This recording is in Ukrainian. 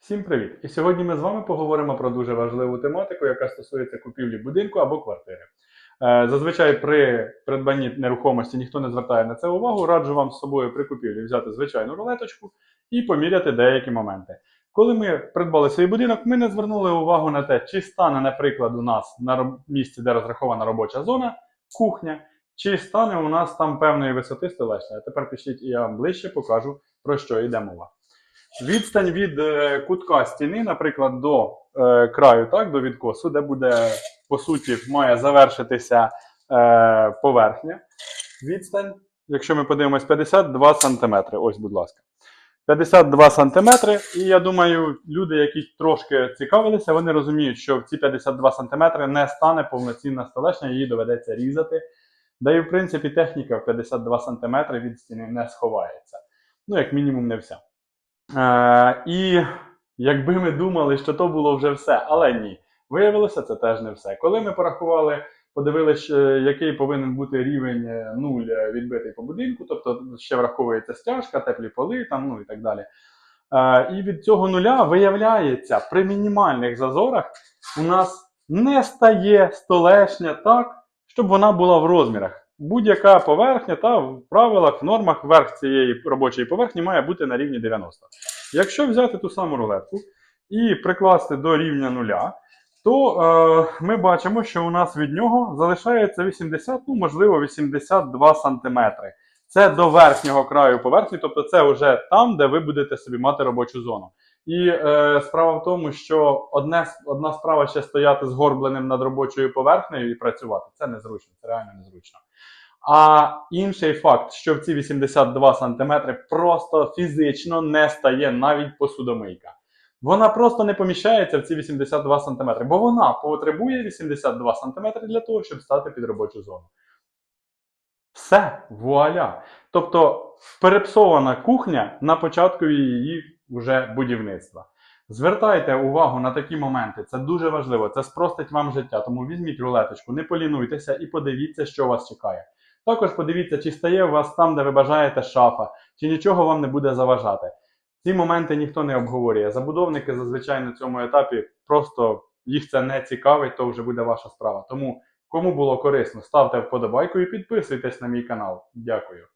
Всім привіт! І сьогодні ми з вами поговоримо про дуже важливу тематику, яка стосується купівлі будинку або квартири. Е, Зазвичай при придбанні нерухомості ніхто не звертає на це увагу. Раджу вам з собою при купівлі взяти звичайну рулеточку і поміряти деякі моменти. Коли ми придбали свій будинок, ми не звернули увагу на те, чи стане, наприклад, у нас на місці, де розрахована робоча зона, кухня, чи стане у нас там певної висоти столешня. Тепер пішліть і я вам ближче покажу, про що йде мова. Відстань від е, кутка стіни, наприклад, до е, краю, так, до відкосу, де буде, по суті, має завершитися е, поверхня. Відстань, якщо ми подивимось, 52 см. Ось, будь ласка. 52 см. І я думаю, люди, які трошки цікавилися, вони розуміють, що в ці 52 см не стане повноцінна столешня, її доведеться різати. Да і в принципі техніка в 52 см від стіни не сховається. Ну, як мінімум, не вся. Е, і якби ми думали, що то було вже все, але ні. Виявилося, це теж не все. Коли ми порахували, подивилися, який повинен бути рівень е, нуль е, відбитий по будинку, тобто ще враховується стяжка, теплі поли там, ну і так далі. Е, і від цього нуля виявляється, при мінімальних зазорах у нас не стає столешня так, щоб вона була в розмірах. Будь-яка поверхня та в правилах, в нормах верх цієї робочої поверхні має бути на рівні 90. Якщо взяти ту саму рулетку і прикласти до рівня нуля, то е, ми бачимо, що у нас від нього залишається 80, ну можливо, 82 см. Це до верхнього краю поверхні, тобто це вже там, де ви будете собі мати робочу зону. І е, справа в тому, що одне, одна справа ще стояти згорбленим над робочою поверхнею і працювати. Це незручно, це реально незручно. А інший факт, що в ці 82 см просто фізично не стає навіть посудомийка. Вона просто не поміщається в ці 82 см, бо вона потребує 82 см для того, щоб стати під робочу зону. Все, вуаля. Тобто перепсована кухня на початку її вже будівництва. Звертайте увагу на такі моменти, це дуже важливо, це спростить вам життя. Тому візьміть рулеточку, не полінуйтеся і подивіться, що вас чекає. Також подивіться, чи стає у вас там, де ви бажаєте шафа, чи нічого вам не буде заважати. Ці моменти ніхто не обговорює. Забудовники зазвичай на цьому етапі просто їх це не цікавить, то вже буде ваша справа. Тому кому було корисно, ставте вподобайку і підписуйтесь на мій канал. Дякую.